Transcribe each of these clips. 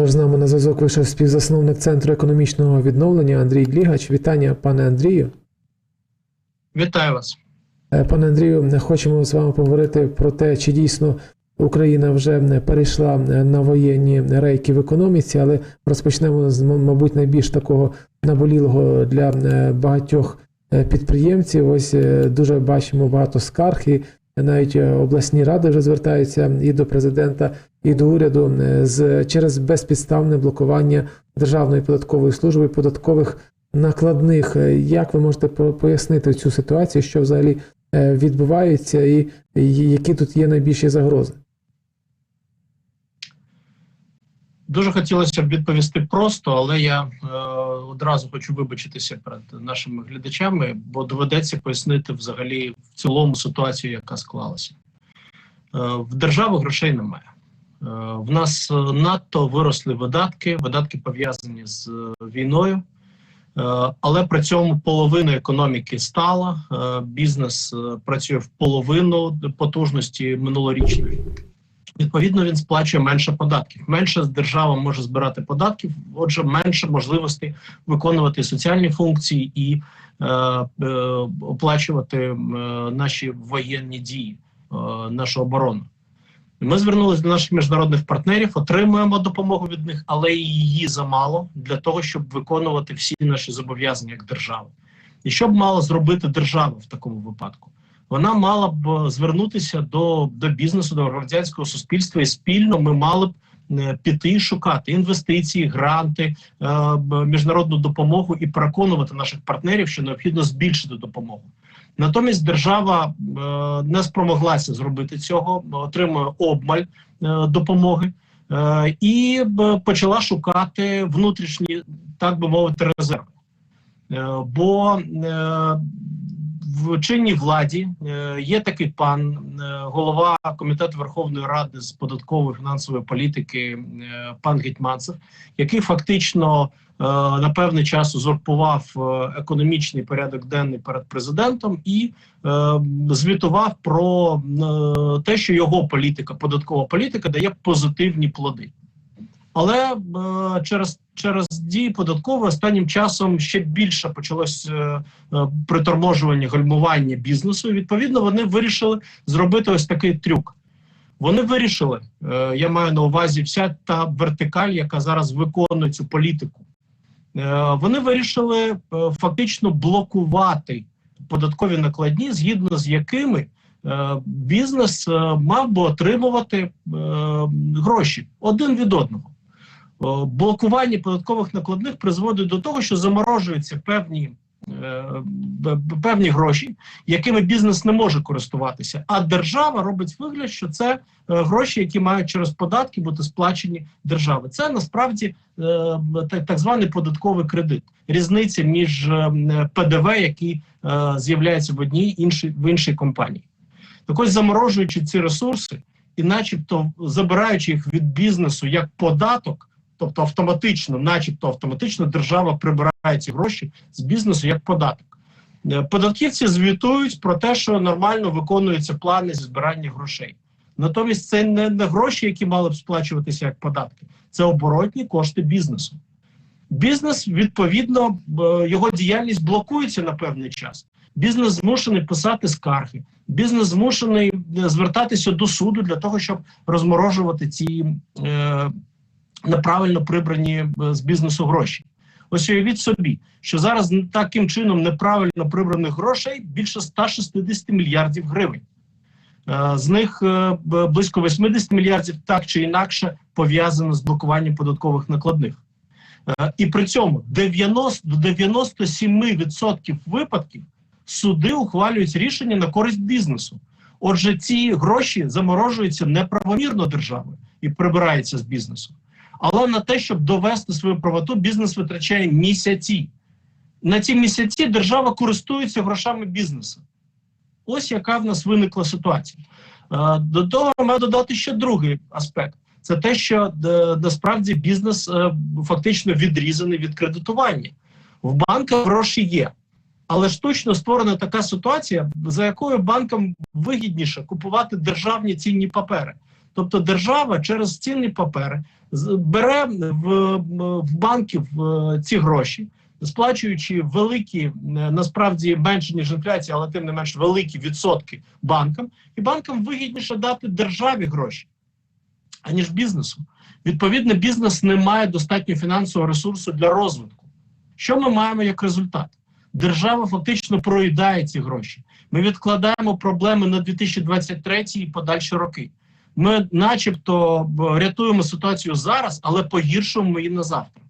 Тож з нами на зв'язок вийшов співзасновник Центру економічного відновлення Андрій Глігач. Вітання, пане Андрію. Вітаю вас. Е, Пане Андрію, хочемо з вами поговорити про те, чи дійсно Україна вже перейшла на воєнні рейки в економіці, але розпочнемо з, мабуть, найбільш такого наболілого для е, багатьох е, підприємців. Ось е, дуже бачимо багато скарг, і навіть е, обласні ради вже звертаються і до президента, і до уряду е, з через безпідставне блокування Державної податкової служби податкових накладних. Е, Як ви можете по- пояснити цю ситуацію, що взагалі відбувається, і які тут є найбільші загрози? Дуже хотілося б відповісти просто, але я е, одразу хочу вибачитися перед нашими глядачами, бо доведеться пояснити взагалі в цілому ситуацію, яка склалася. Е, в держави грошей немає. Е, в нас е, надто виросли видатки, видатки пов'язані з е, війною. Е, Але при цьому половина економіки стала, бізнес працює в половину потужності минулорічної. Відповідно, він сплачує менше податків. Менше держава може збирати податків, отже, менше можливостей виконувати соціальні функції і е, е, оплачувати е, наші воєнні дії, е, нашу оборону. Ми звернулися до наших міжнародних партнерів, отримуємо допомогу від них, але її замало для того, щоб виконувати всі наші зобов'язання як держава. І що б мала зробити держава в такому випадку? Вона мала б звернутися до, до бізнесу, до громадянського суспільства, і спільно ми мали б е, піти шукати інвестиції, гранти, е, міжнародну допомогу і переконувати наших партнерів, що необхідно збільшити допомогу. Натомість держава е, не спромоглася зробити цього, отримує обмаль е, допомоги е, і почала шукати внутрішні, так би мовити, резерви. Е, бо е, в чинній владі е, є такий пан, е, голова комітету Верховної Ради з податкової фінансової політики, е, пан Гетьманцев, який фактично на певний час узурпував економічний порядок денний перед президентом і звітував про те, що його політика, податкова політика, дає позитивні плоди. Але е, через, через дії податкової останнім часом ще більше почалось е, е, приторможування гальмування бізнесу. І, відповідно, вони вирішили зробити ось такий трюк. Вони вирішили, е, я маю на увазі вся та вертикаль, яка зараз виконує цю політику. Е, вони вирішили е, фактично блокувати податкові накладні, згідно з якими е, бізнес е, мав би отримувати е, гроші один від одного. О, Блокування податкових накладних призводить до того, що заморожуються певні, е, певні гроші, якими бізнес не може користуватися. А держава робить вигляд, що це е, гроші, які мають через податки бути сплачені держави. Це насправді е, так, званий податковий кредит. Різниця між е, ПДВ, який е, з'являється в одній іншій в іншій компанії. Так ось заморожуючи ці ресурси, і, начебто, забираючи їх від бізнесу як податок, тобто автоматично, начебто автоматично, держава прибирає ці гроші з бізнесу як податок. Е, Податківці звітують про те, що нормально виконуються плани зі збирання грошей. Натомість це не, не гроші, які мали б сплачуватися як податки, це оборотні кошти бізнесу. Бізнес, відповідно, його діяльність блокується на певний час. Бізнес змушений писати скарги, бізнес змушений е, звертатися до суду для того, щоб розморожувати ці е, неправильно прибрані е, з бізнесу гроші. Ось уявіть собі, що зараз таким чином неправильно прибраних грошей більше 160 мільярдів гривень. Е, З них е, близько 80 мільярдів так чи інакше пов'язано з блокуванням податкових накладних. І при цьому 90 до 97% випадків суди ухвалюють рішення на користь бізнесу. Отже, ці гроші заморожуються неправомірно державою і прибираються з бізнесу. Але на те, щоб довести свою правоту, бізнес витрачає місяці. На ці місяці держава користується грошами бізнесу. Ось яка в нас виникла ситуація. Е, До того маю додати ще другий аспект: це те, що е, насправді бізнес е, фактично відрізаний від кредитування. В банках гроші є. Але штучно створена така ситуація, за якою банкам вигідніше купувати державні цінні папери. Тобто держава через цінні папери бере в, в банків е, ці гроші, сплачуючи великі, е, насправді менше ніж інфляція, але тим не менш великі відсотки банкам, і банкам вигідніше дати державі гроші, аніж бізнесу. Відповідно, бізнес не має достатньо фінансового ресурсу для розвитку. Що ми маємо як результат? Держава фактично проїдає ці гроші. Ми відкладаємо проблеми на 2023 і подальші роки. Ми, начебто, рятуємо ситуацію зараз, але погіршуємо її на завтра.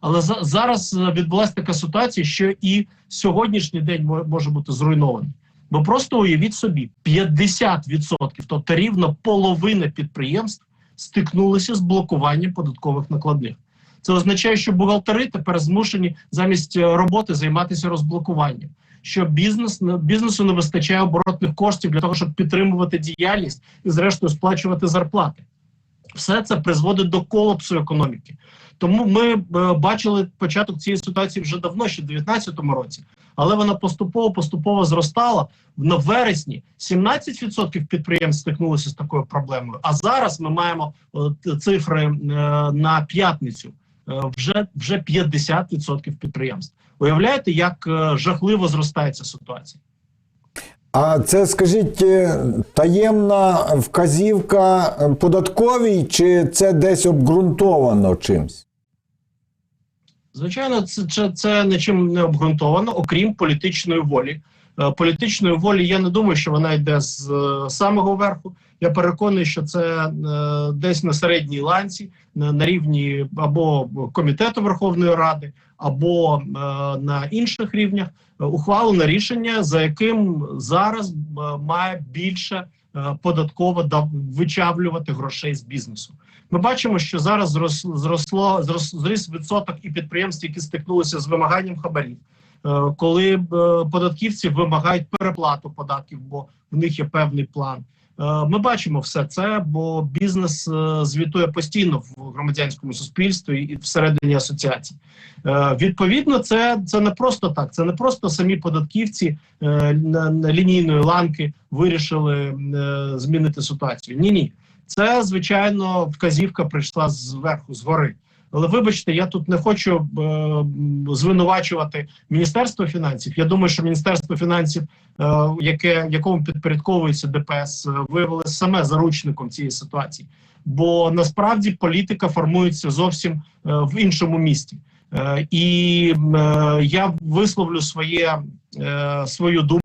Але за, зараз відбулася така ситуація, що і сьогоднішній день може бути зруйнований. Бо просто уявіть собі, 50%, тобто рівно половина підприємств стикнулися з блокуванням податкових накладних. Це означає, що бухгалтери тепер змушені замість е, роботи займатися розблокуванням. Що бізнес бізнесу не вистачає оборотних коштів для того, щоб підтримувати діяльність і, зрештою, сплачувати зарплати. Все це призводить до колапсу економіки. Тому ми е, бачили початок цієї ситуації вже давно, ще в 2019 році, але вона поступово поступово зростала. На вересні 17% підприємств стикнулися з такою проблемою. А зараз ми маємо е, цифри е, на п'ятницю. Вже вже 50% підприємств. Уявляєте, як е, жахливо зростається ситуація? А це, скажіть, е, таємна вказівка е, податковій, чи це десь обґрунтовано чимсь? Звичайно, це, це, це нічим не обґрунтовано, окрім політичної волі. Е, Політичної волі я не думаю, що вона йде з е, самого верху. Я переконаний, що це е, десь на середній ланці, на, рівні або комітету Верховної Ради, або на інших рівнях ухвалено рішення, за яким зараз має більше податково да- вичавлювати грошей з бізнесу. Ми бачимо, що зараз зрос, зросло зріс відсоток і підприємств, які стикнулися з вимаганням хабарів. Е, Коли е, податківці вимагають переплату податків, бо в них є певний план. Е, Ми бачимо все це, бо бізнес звітує постійно в громадянському суспільстві і всередині асоціацій. Е, Відповідно, це, це не просто так. Це не просто самі податківці лінійної ланки вирішили змінити ситуацію. Ні, ні. Це звичайно вказівка прийшла зверху, згори. Але вибачте, я тут не хочу е, звинувачувати Міністерство фінансів. Я думаю, що Міністерство фінансів, е, яке якому підпорядковується ДПС, е, виявилося саме заручником цієї ситуації. Бо насправді політика формується зовсім е, в іншому місті. Е, і е, я висловлю своє, е, свою думку.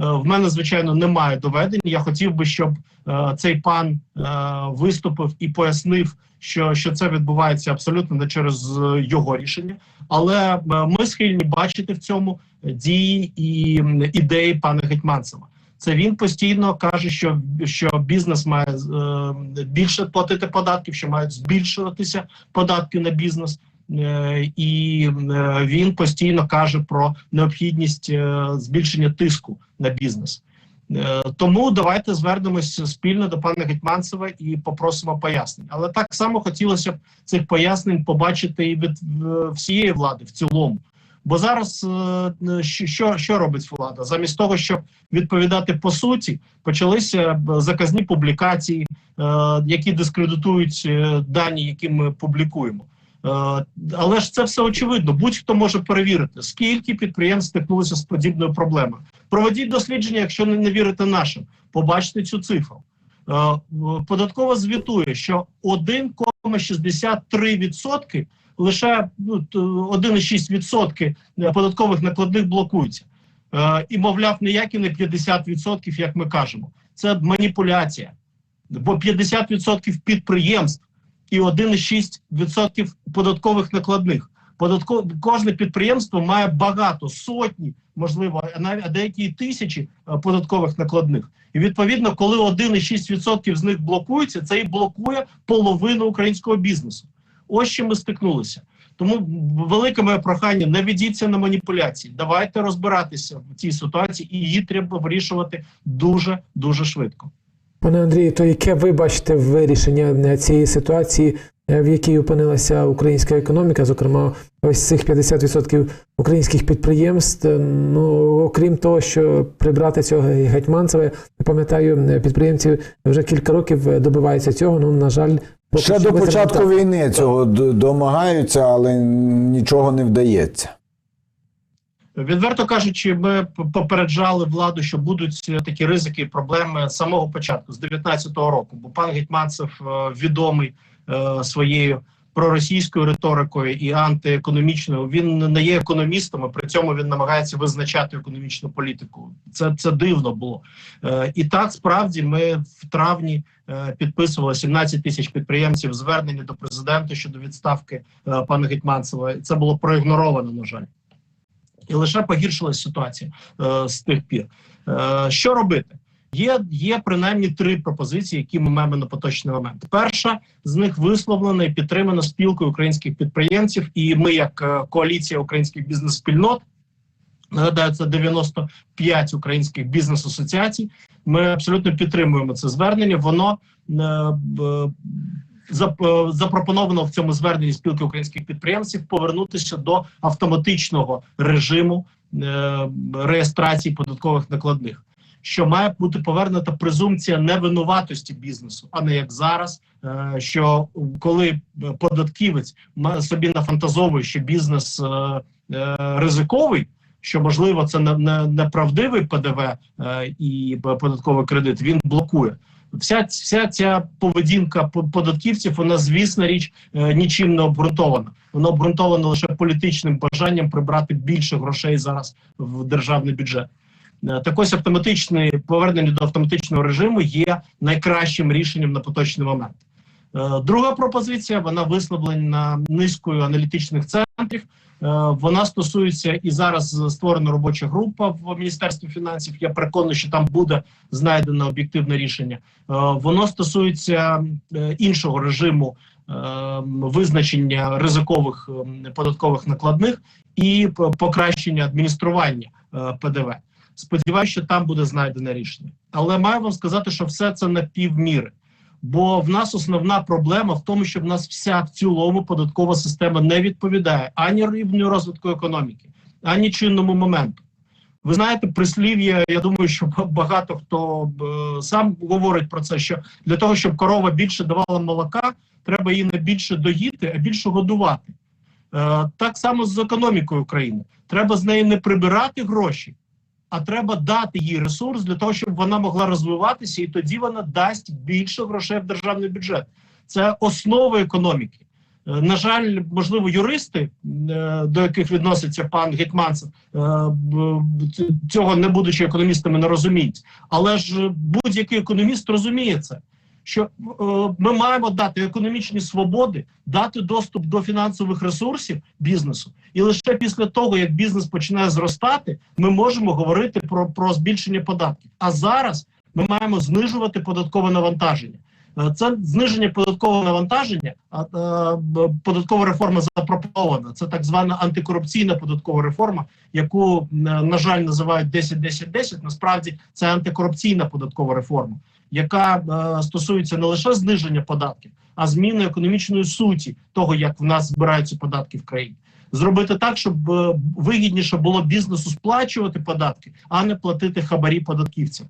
Е, в мене, звичайно, немає доведень. Я хотів би, щоб е, цей пан е, виступив і пояснив, що, що це відбувається абсолютно не через його рішення. Але ми схильні бачити в цьому дії і ідеї пана Гетьманцева. Це він постійно каже, що, що бізнес має е, більше платити податків, що мають збільшуватися податки на бізнес. Е, І е, він постійно каже про необхідність е, збільшення тиску на бізнес. Тому давайте звернемось спільно до пана Гетьманцева і попросимо пояснень. Але так само хотілося б цих пояснень побачити і від всієї влади в цілому. Бо зараз що, що, робить влада? Замість того, щоб відповідати по суті, почалися заказні публікації, які дискредитують дані, які ми публікуємо. Е, Але ж це все очевидно. Будь-хто може перевірити, скільки підприємств стикнулися з подібною проблемою. Проведіть дослідження, якщо не, вірите нашим, побачите цю цифру. Е, Податково звітує, що 1,63% лише ну, т- 1,6% податкових накладних блокуються. Е, І, мовляв, ніякі не 50%, як ми кажемо. Це маніпуляція. Бо 50% підприємств і 1,6% податкових накладних. Податко... Кожне підприємство має багато сотні, можливо, навіть деякі тисячі е, податкових накладних. І відповідно, коли 1,6% з них блокується, це і блокує половину українського бізнесу. Ось що ми стикнулися. Тому велике моє прохання: не ведіться на маніпуляції. Давайте розбиратися в цій ситуації, і її треба вирішувати дуже дуже швидко. Пане Андрію, то яке ви бачите вирішення цієї ситуації, е, в якій опинилася українська економіка, зокрема, ось цих 50% українських підприємств? Е, Ну окрім того, що прибрати цього гетьманцеве, я пам'ятаю, е, підприємці вже кілька років добиваються цього. Ну на жаль, Ще до початку війни цього домагаються, але нічого не вдається. Відверто кажучи, ми попереджали владу, що будуть е, такі ризики і проблеми з самого початку, з 19-го року. Бо пан Гетьманцев е, відомий е, своєю проросійською риторикою і антиекономічною. Він не є економістом, а при цьому він намагається визначати економічну політику. Це, це дивно було. І так справді ми в травні підписували 17 тисяч підприємців звернення до президента щодо відставки пана Гетьманцева. Це було проігноровано, на жаль і лише погіршилась ситуація е, з тих пір. Е, що робити? Є, є принаймні три пропозиції, які ми маємо на поточний момент. Перша з них висловлена і підтримана спілкою українських підприємців, і ми, як е, коаліція українських бізнес-спільнот, нагадаю, це 95 українських бізнес-асоціацій. Ми абсолютно підтримуємо це звернення. Воно е, запропоновано в цьому зверненні спілки українських підприємців повернутися до автоматичного режиму е, реєстрації податкових накладних. Що має бути повернута презумпція невинуватості бізнесу, а не як зараз. е, Що коли податківець собі нафантазовує, що бізнес е, е, ризиковий, що можливо це не- не- неправдивий ПДВ е, і податковий кредит, він блокує. Вся, вся ця поведінка по- податківців, вона, звісна річ, е, нічим не обґрунтована. Вона обґрунтована лише політичним бажанням прибрати більше грошей зараз в державний бюджет. Е, Так ось автоматичне повернення до автоматичного режиму є найкращим рішенням на поточний момент. Е, Друга пропозиція вона висловлена низкою аналітичних центрів. Е, Вона стосується і зараз створена робоча група в міністерстві фінансів. Я переконаний, що там буде знайдено об'єктивне рішення. Е, Воно стосується е, іншого режиму визначення ризикових податкових накладних і покращення адміністрування ПДВ. Сподіваюся, що там буде знайдене рішення. Але маю вам сказати, що все це на півміри. Бо в нас основна проблема в тому, що в нас вся в цілому податкова система не відповідає ані рівню розвитку економіки, ані чинному моменту. Ви знаєте, прислів'я, я думаю, що багато хто е, сам говорить про це, що для того, щоб корова більше давала молока, треба її не більше доїти, а більше годувати. Е, так само з економікою України. Треба з неї не прибирати гроші, а треба дати їй ресурс для того, щоб вона могла розвиватися, і тоді вона дасть більше грошей в державний бюджет. Це основа економіки. Е, На жаль, можливо, юристи, е, до яких відноситься пан Гетманцев, е, цього не будучи економістами, не розуміють. Але ж будь-який економіст розуміє це. Що е, ми маємо дати економічні свободи, дати доступ до фінансових ресурсів бізнесу, і лише після того, як бізнес починає зростати, ми можемо говорити про, про збільшення податків. А зараз ми маємо знижувати податкове навантаження. Е, Це зниження податкового навантаження, а е, податкова реформа запропонована. Це так звана антикорупційна податкова реформа, яку на жаль називають 10-10-10. Насправді це антикорупційна податкова реформа, яка е, стосується не лише зниження податків, а зміни економічної суті того, як в нас збираються податки в країні. Зробити так, щоб е, вигідніше було бізнесу сплачувати податки, а не платити хабарі податківцям.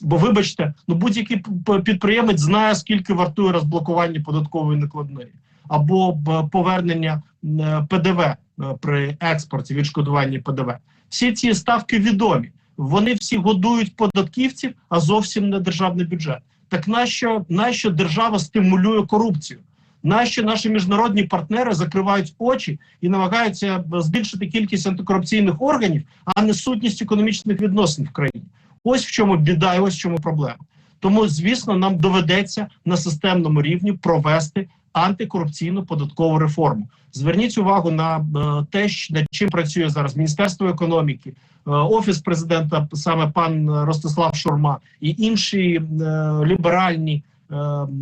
Бо, вибачте, ну будь-який підприємець знає, скільки вартує розблокування податкової накладної або повернення е, ПДВ е, при експорті, відшкодуванні ПДВ. Всі ці ставки відомі. Вони всі годують податківців, а зовсім не державний бюджет. Так нащо, нащо держава стимулює корупцію? Нащо наші міжнародні партнери закривають очі і намагаються збільшити кількість антикорупційних органів, а не сутність економічних відносин в країні? Ось в чому біда, і ось в чому проблема. Тому, звісно, нам доведеться на системному рівні провести антикорупційну податкову реформу. Зверніть увагу на е, те, над чим працює зараз Міністерство економіки, е, офіс президента, саме пан Ростислав Шурма і інші е, ліберальні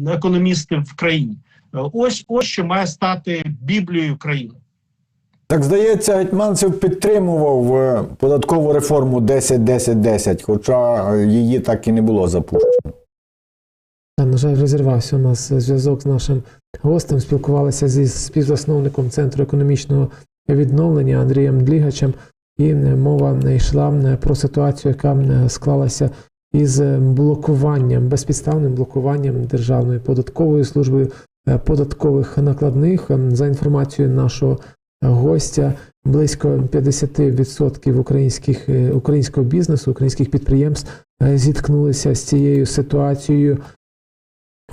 економісти в країні. Ось ось що має стати біблією країни. Так здається, Гетьманцев підтримував податкову реформу 10-10-10, хоча її так і не було запущено. На жаль, розірвався у нас зв'язок з нашим гостем. Спілкувалися зі співзасновником Центру економічного відновлення Андрієм Длігачем, і е, мова йшла е, про ситуацію, яка е, склалася із блокуванням, безпідставним блокуванням Державною податковою службою е, податкових накладних. За інформацією нашого гостя, близько 50% українських, українського бізнесу, українських підприємств зіткнулися з цією ситуацією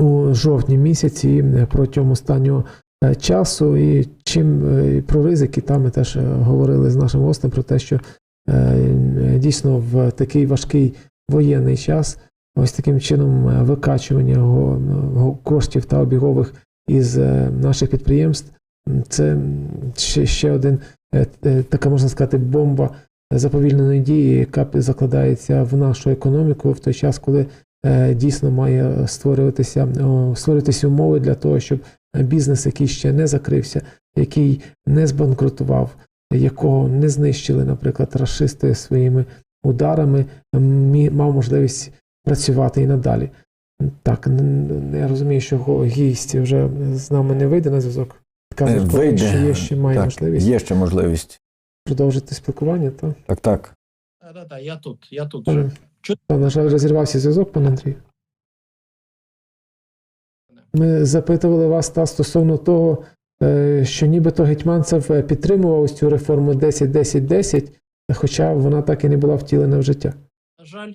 у жовтні місяці протягом останнього е, часу. І чим е, про ризики, там ми теж е, говорили з нашим гостем про те, що дійсно в такий важкий воєнний час ось таким чином викачування го- коштів та обігових із наших підприємств. Це ще, ще один така можна сказати бомба заповільненої дії, яка закладається в нашу економіку в той час, коли дійсно має створюватися створюватися умови для того, щоб бізнес, який ще не закрився, який не збанкрутував, якого не знищили, наприклад, расисти своїми ударами, мав можливість працювати і надалі. Так, я розумію, що гість вже з нами не вийде на зв'язок. Каже, Е, що є ще має так, можливість Є ще можливість. продовжити спілкування. Та? Так, так. Так, так, так, я тут, я тут. Вже. Чу- та, на жаль, розірвався зв'язок, пане Андрію. Ми запитували вас та стосовно того, е, що нібито Гетьманцев е, підтримував ось цю реформу 10-10-10, хоча вона так і не була втілена в життя. На жаль,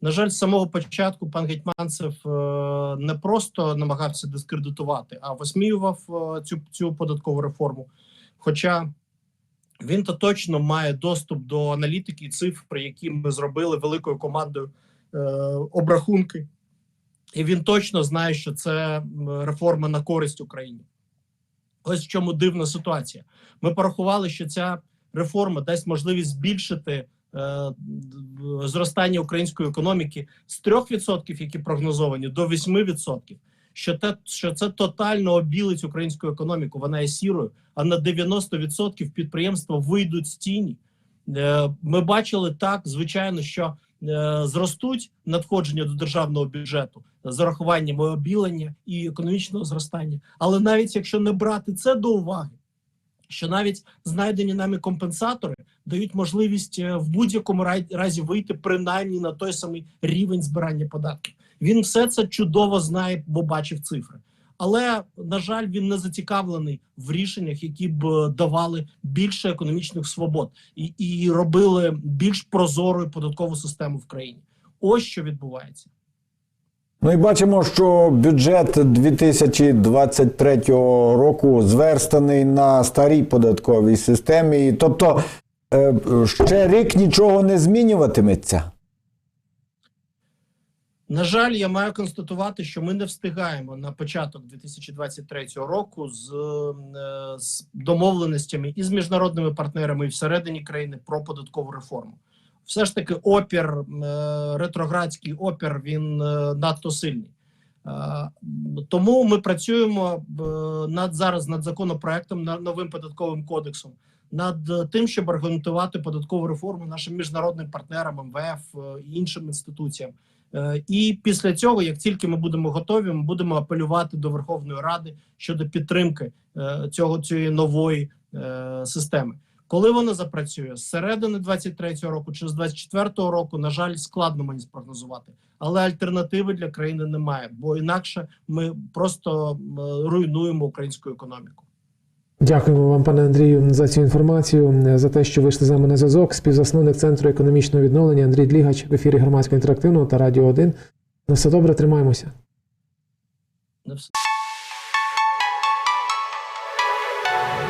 на жаль, з самого початку пан Гетьманцев е, не просто намагався дискредитувати, а висміював е, цю, цю податкову реформу. Хоча він то точно має доступ до аналітики і цифр, які ми зробили великою командою е, обрахунки, і він точно знає, що це реформа на користь Україні. Ось в чому дивна ситуація. Ми порахували, що ця реформа дасть можливість збільшити е, зростання української економіки з 3%, які прогнозовані, до 8%. Що те, що це тотально обілить українську економіку, вона є сірою, а на 90% підприємства вийдуть з тіні. Е, Ми бачили так, звичайно, що е, зростуть надходження до державного бюджету з урахуванням обілення і економічного зростання. Але навіть якщо не брати це до уваги, що навіть знайдені нами компенсатори дають можливість е, в будь-якому разі вийти принаймні на той самий рівень збирання податків. Він все це чудово знає, бо бачив цифри. Але на жаль, він не зацікавлений в рішеннях, які б е, давали більше економічних свобод і, і робили більш прозорою податкову систему в країні. Ось що відбувається. Ну і бачимо, що бюджет 2023 року зверстаний на старій податковій системі. Тобто е, ще рік нічого не змінюватиметься. На жаль, я маю констатувати, що ми не встигаємо на початок 2023 року з, е, з домовленостями і з міжнародними партнерами і всередині країни про податкову реформу. Все ж таки, опір, е, ретроградський опір, він е, надто сильний. Тому ми працюємо над зараз над законопроектом, над новим податковим кодексом, над тим, щоб аргументувати податкову реформу нашим міжнародним партнерам, МВФ і іншим інституціям. Е, І після цього, як тільки ми будемо готові, ми будемо апелювати до Верховної Ради щодо підтримки е, цього цієї нової е, системи. Коли вона запрацює з середини 23-го року чи з 24-го року, на жаль, складно мені спрогнозувати, але альтернативи для країни немає, бо інакше ми просто руйнуємо українську економіку. Дякуємо вам, пане Андрію, за цю інформацію, за те, що вийшли з нами на зв'язок. Співзасновник Центру економічного відновлення Андрій Длігач в ефірі громадського інтерактивного та Радіо 1. На все добре, тримаємося.